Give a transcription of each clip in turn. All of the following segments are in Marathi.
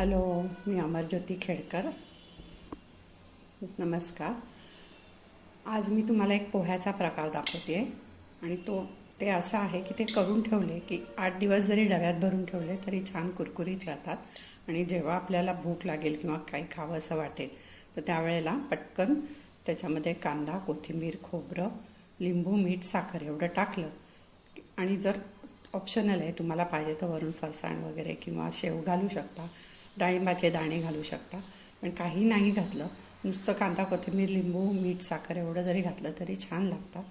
हॅलो मी अमरज्योती खेडकर. नमस्कार. आज मी तुम्हाला एक पोह्याचा प्रकार दाखवते आणि तो ते असं आहे की ते करून ठेवले की आठ दिवस जरी डब्यात भरून ठेवले तरी छान कुरकुरीत राहतात आणि जेव्हा आपल्याला भूक लागेल किंवा काही खावं असं वाटेल तर त्यावेळेला पटकन त्याच्यामध्ये कांदा कोथिंबीर खोबरं लिंबू मीठ साखर एवढं टाकलं. आणि जर ऑप्शनल आहे तुम्हाला पाहिजे तर वरून फरसाण वगैरे किंवा शेव घालू शकता. डाळिंबाचे दाणे घालू शकता. पण काही नाही घातलं. नुसतं कांदा कोथिंबीर लिंबू मीठ साखर एवढं जरी घातलं तरी छान लागतात.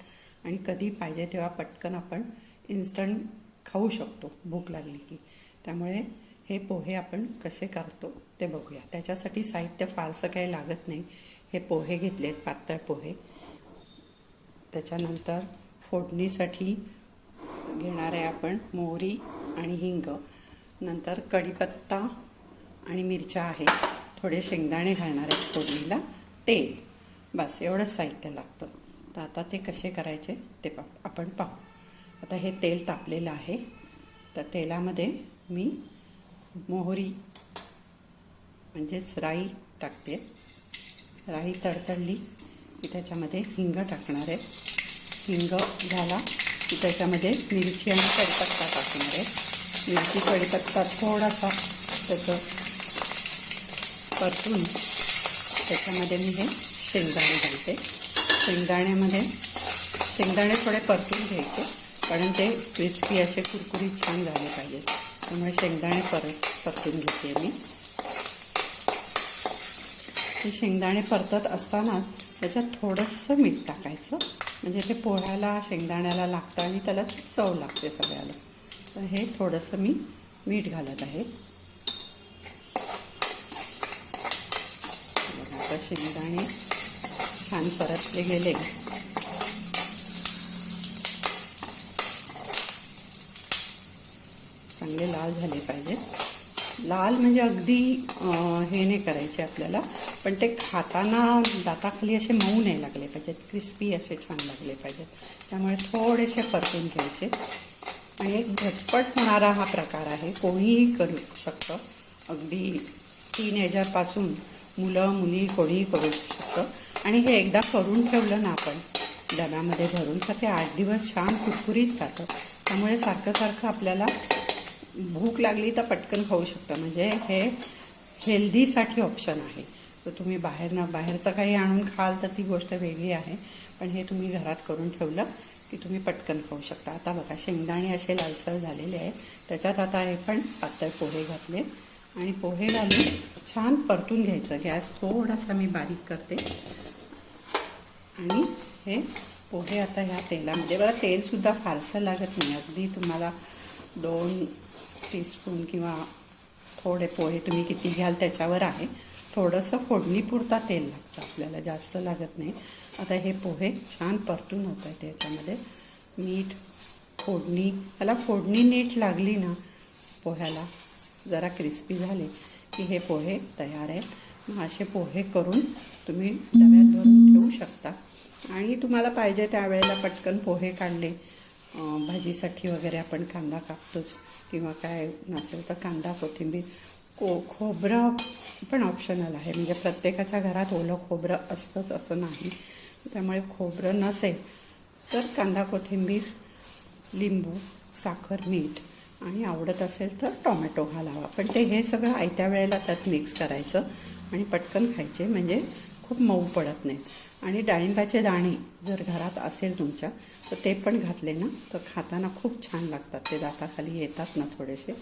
आणि कधी पाहिजे तेव्हा पटकन आपण इन्स्टंट खाऊ शकतो. भूक लागली की. त्यामुळे हे पोहे आपण कसे करतो ते बघूया. त्याच्यासाठी साहित्य फारसं काही लागत नाही. हे पोहे घेतलेत पातळ पोहे. त्याच्यानंतर फोडणीसाठी घेणार आहे आपण मोहरी आणि हिंग. नंतर कढीपत्ता आणि मिरच्या आहेत थोडे शेंगदाणे घालणार आहेत फोडणीला. तेल. बस एवढंच साहित्य लागतं. तर आता ते कसे करायचे ते पा आपण पाहू. आता हे तेल तापलेलं आहे. तर तेलामध्ये मी मोहरी म्हणजेच राई टाकते. राई तडतडली की त्याच्यामध्ये हिंग टाकणार आहे. हिंग झाला की त्याच्यामध्ये मिरची आणि कडीपत्ता टाकणार आहे. मिरची कडीपत्ता थोडासा त्याचं परतून त्याच्यामध्ये मी हे शेंगदाणे घालते. शेंगदाण्यामध्ये शेंगदाणे थोडे परतून घ्यायचे कारण ते क्रिस्पी असे कुरकुरीत छान झाले पाहिजेत. त्यामुळे शेंगदाणे परत परतून घेते मी. ते शेंगदाणे परतत असताना त्याच्यात थोडंसं मीठ टाकायचं. म्हणजे ते पोह्याला शेंगदाण्याला लागतं आणि त्याला चव लागते सगळ्याला. तर हे थोडंसं मी मीठ घालत आहे. आता शेंगदाणे छान परतले गेले. चांगले लाल झाले पाहिजेत लाल म्हणजे अगदी हे नाही करायचे आपल्याला पण ते खाताना दाताखाली असे मऊ नाही लागले पाहिजेत क्रिस्पी असे छान लागले पाहिजेत. त्यामुळे थोडेसे परतून घ्यायचे. आणि एक झटपट होणारा हा प्रकार आहे कोणीही करू शकतं. अगदी तीन एजरपासून मुलं मुली कोणीही करू शकतं आणि हे एकदा करून ठेवलं ना आपण डब्यामध्ये भरून तर ते आठ दिवस छान कुरकुरीत राहतं त्यामुळे सारखं सारखं आपल्याला भूक लागली तर पटकन खाऊ शकतं. म्हणजे हे हेल्दीसाठी ऑप्शन आहे. तर तुम्ही बाहेर ना बाहेरचं काही आणून खाल तर ती गोष्ट वेगळी आहे. पण हे तुम्ही घरात करून ठेवलं की तुम्ही पटकन खाऊ शकता. आता बघा शेंगदाणे असे लालसर झालेले आहे त्याच्यात आता हे पण पातळ पोहे घातले. आणि पोहे घालून छान परतून घ्यायचं. गॅस थोडासा मी बारीक करते. आणि हे पोहे आता ह्या तेलामध्ये. बघा तेलसुद्धा फारसं लागत नाही. अगदी तुम्हाला दोन टीस्पून किंवा थोडे पोहे तुम्ही किती घ्याल त्याच्यावर आहे. थोडंसं फोडणीपुरता तेल लागतं आपल्याला. जास्त लागत नाही. आता हे पोहे छान परतून होत आहेत याच्यामध्ये. मीठ फोडणी. त्याला फोडणी नीट लागली ना पोह्याला जरा क्रिस्पी झाले की हे पोहे तयार आहेत. मग असे पोहे करून तुम्ही डब्यात भरून ठेवू शकता. आणि तुम्हाला पाहिजे त्यावेळेला पटकन पोहे काढले. भाजीसाठी वगैरे आपण कांदा कापतोच किंवा काय नसेल तर कांदा कोथिंबीर को खोबरं पण ऑप्शनल आहे. म्हणजे प्रत्येकाच्या घरात ओलं खोबरं असतंच असं नाही. त्यामुळे खोबरं नसेल तर कांदा कोथिंबीर लिंबू साखर मीठ आणि आवडत असेल तर टोमॅटो घालावा. पण ते हे सगळं आयत्या वेळेला त्यात मिक्स करायचं आणि पटकन खायचे म्हणजे खूप मऊ पडत नाहीत. आणि डाळिंबाचे दाणे जर घरात असेल तुमच्या तर ते पण घातले ना तर खाताना खूप छान लागतात. ते दाताखाली येतात ना थोडेसे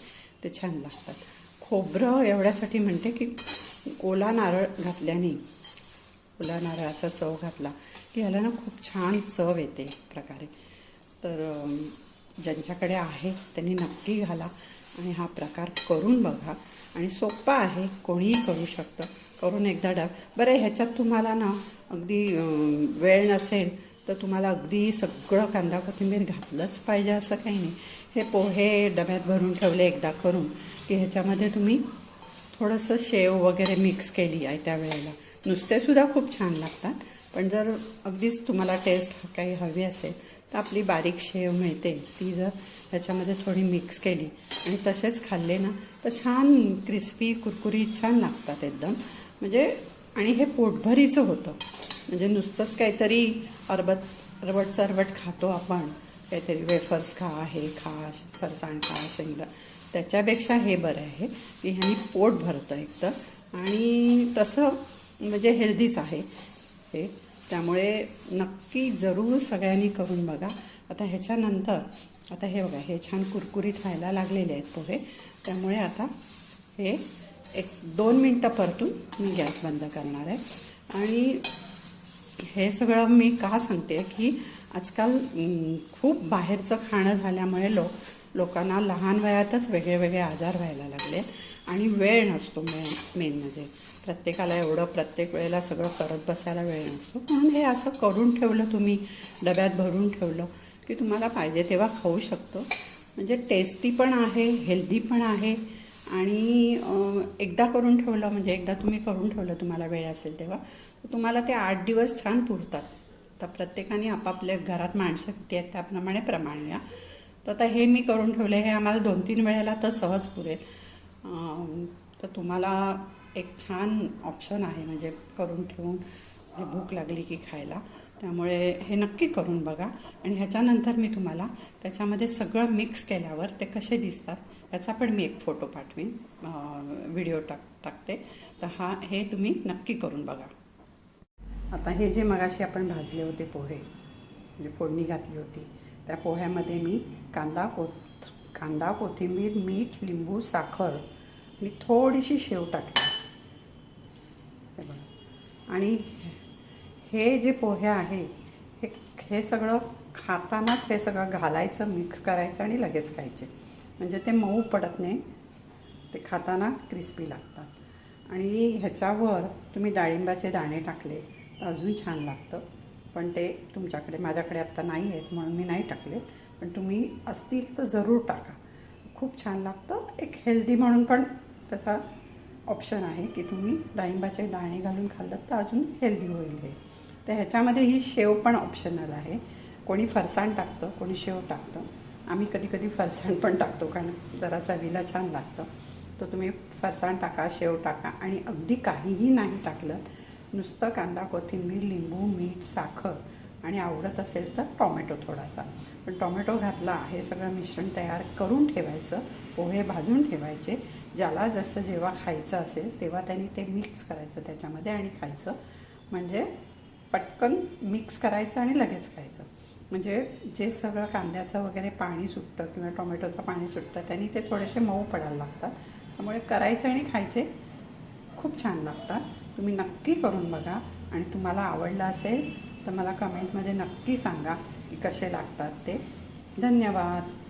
ते छान लागतात. खोबरं एवढ्यासाठी म्हणते की ओला नारळ घातल्याने ओला नारळाचा चव घातला की ह्याला ना खूप छान चव येते प्रकारे. तर ज्यांच्याकडे आहे त्यांनी नक्की घाला आणि हा प्रकार करून बघा. आणि सोप्पा आहे कोणीही करू शकतं. करून एकदा डब. बरं ह्याच्यात तुम्हाला ना अगदी वेळ नसेल तर तुम्हाला अगदी सगळं कांदा कोथिंबीर घातलंच पाहिजे असं काही नाही. हे पोहे डब्यात भरून ठेवले एकदा करून की ह्याच्यामध्ये तुम्ही थोडंसं शेव वगैरे मिक्स केली आहे त्या वेळेला. नुसतेसुद्धा खूप छान लागतात. पण जर अगदीच तुम्हाला टेस्ट काही हवी असेल तर आपली बारीक शेव मिळते. ती जर त्याच्यामध्ये थोडी मिक्स केली आणि तसेच खाल्ले ना तर छान क्रिस्पी कुरकुरीत छान लागतात एकदम. म्हणजे आणि हे पोटभरीचं होतं. म्हणजे नुसतंच काहीतरी अरबत अरबट चरबट खातो आपण. काहीतरी वेफर्स खा हे खा फरसाण खा शेंगदा. त्याच्यापेक्षा हे बरं आहे. की ह्यानी पोट भरतं एक तर आणि तसं म्हणजे हेल्दीच आहे. हे त्यामुळे नक्की जरूर सगळ्यांनी करून बघा. आता ह्याच्यानंतर आता हे बघा हे छान कुरकुरीत व्हायला लागलेले आहेत पोहे. त्यामुळे आता हे एक दोन मिनटं परतून मी गॅस बंद करणार आहे. आणि हे सगळं मी का सांगते की आजकाल खूप बाहेरचं खाणं झाल्यामुळे लोक लोकांना लहान वयातच वेगळे वेगळे आजार व्हायला लागले आणि वेळ नसतो मेन मेन म्हणजे. प्रत्येकाला एवढं प्रत्येक वेळेला सगळं करत बसायला वेळ नसतो. म्हणून हे असं करून ठेवलं तुम्ही डब्यात भरून ठेवलं की तुम्हाला पाहिजे तेव्हा खाऊ शकतो. म्हणजे टेस्टी पण आहे हेल्दी पण आहे आणि एकदा करून ठेवलं म्हणजे एकदा तुम्ही करून ठेवलं तुम्हाला वेळ असेल तेव्हा तर तुम्हाला ते आठ दिवस छान पुरतात. तर प्रत्येकाने आपापल्या घरात माणसं किती आहेत त्याप्रमाणे प्रमाण घ्या. तर आता हे मी करून ठेवले हे आम्हाला दोन तीन वेळेला तर सहज पुरेल. तर तुम्हाला एक छान ऑप्शन आहे म्हणजे करून ठेवून जे भूक लागली की खायला. त्यामुळे हे नक्की करून बघा. आणि ह्याच्यानंतर मी तुम्हाला त्याच्यामध्ये सगळं मिक्स केल्यावर ते कसे दिसतात याचा पण मी एक फोटो पाठवीन. व्हिडिओ टाक टाकते. तर हा हे तुम्ही नक्की करून बघा. आता हे जे मगाशी आपण भाजले होते पोहे म्हणजे फोडणी घातली होती त्या पोह्यामध्ये मी कांदा कोथ कांदा कोथिंबीर मीठ लिंबू साखर आणि थोडीशी शेव टाकली. बघा. आणि हे जे पोहे आहे हे हे सगळं खातानाच हे सगळं घालायचं मिक्स करायचं आणि लगेच खायचे. म्हणजे ते मऊ पडत नाही. ते खाताना क्रिस्पी लागतात. आणि ह्याच्यावर तुम्ही डाळिंबाचे दाणे टाकले तर अजून छान लागतं. पण ते तुमच्याकडे माझ्याकडे आत्ता नाही आहेत म्हणून मी नाही टाकले पण तुम्ही असतील तर जरूर टाका. खूप छान लागतं. एक हेल्दी म्हणून पण त्याचा ऑप्शन आहे की तुम्ही डाळिंबाचे दाणे घालून खाल्लं तर अजून हेल्दी होईल हे. तर ह्याच्यामध्ये ही शेव पण ऑप्शनल आहे. कोणी फरसाण टाकतं कोणी शेव टाकतं. आम्ही कधी कधी फरसाण पण टाकतो कारण जरा चवीला छान लागतं. तर तुम्ही फरसाण टाका शेव टाका आणि अगदी काहीही नाही टाकलं नुसतं कांदा कोथिंबीर लिंबू मीठ साखर आणि आवडत असेल तर टॉमॅटो थोडासा. पण टॉमॅटो घातला हे सगळं मिश्रण तयार करून ठेवायचं पोहे भाजून ठेवायचे. ज्याला जसं जेव्हा खायचं असेल तेव्हा त्यांनी ते मिक्स करायचं त्याच्यामध्ये आणि खायचं. म्हणजे पटकन मिक्स करायचं आणि लगेच खायचं. म्हणजे जे सगळं कांद्याचं वगैरे पाणी सुटतं किंवा टोमॅटोचं पाणी सुटतं त्यांनी ते थोडेसे मऊ पडायला लागतात. त्यामुळे करायचे आणि खायचे खूप छान लागतात. तुम्ही नक्की करून बघा आणि तुम्हाला आवडलं असेल तर मला कमेंटमध्ये नक्की सांगा की कसे लागतात ते. धन्यवाद.